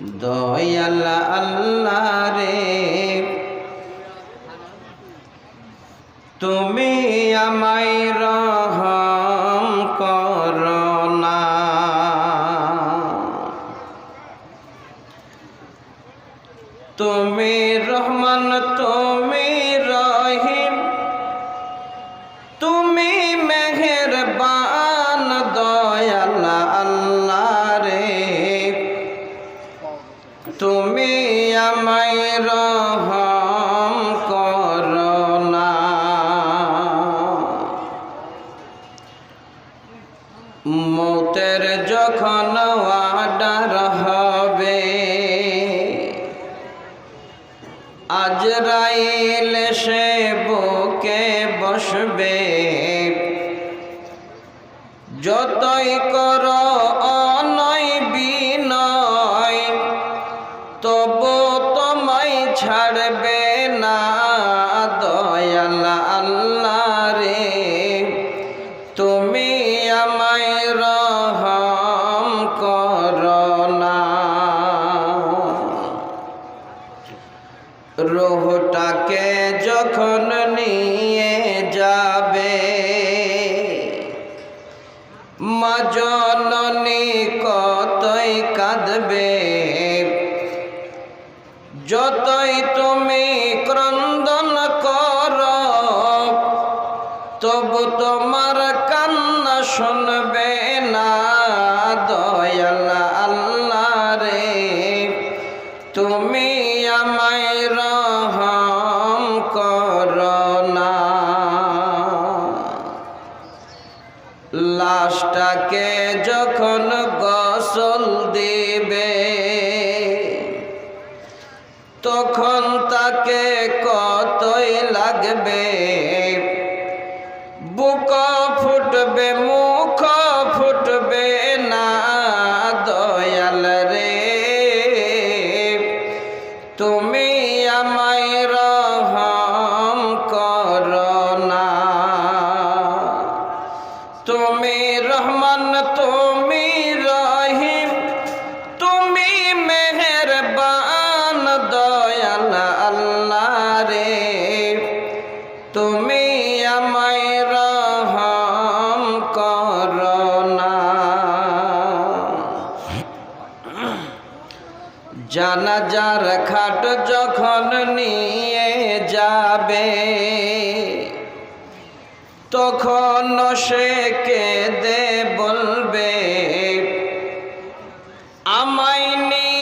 দয়াল আল্লাহ রে তুমি আমায় রহম করনা তুমি রহমান তুমি রহিম। তুমি আমায় রহম করনা মৌতের যখন ওয়াডার হবে আজরাইল সে বুকে বসবে। যতই কর তোমায় ছাড়বে না, দয়াল আল্লাহ রে। তুমি আমায় রহম করনা রোহটাকে যখন নিয়ে যাবে মা জননী কতই কাঁদবে। যতই তুমি ক্রন্দন কর, তবু তোমার কান্না শুনবে না, দয়াল আল্লাহ রে। তুমি আমায় রহম করনা লাশটাকে যখন গসল দিবে তখন তাকে কতই লাগবে? বুক ফুটবে মুখ রে তুমি আমায় রহম করনা জানাজার খাট যখন নিয়ে যাবে তখন সে কেঁদে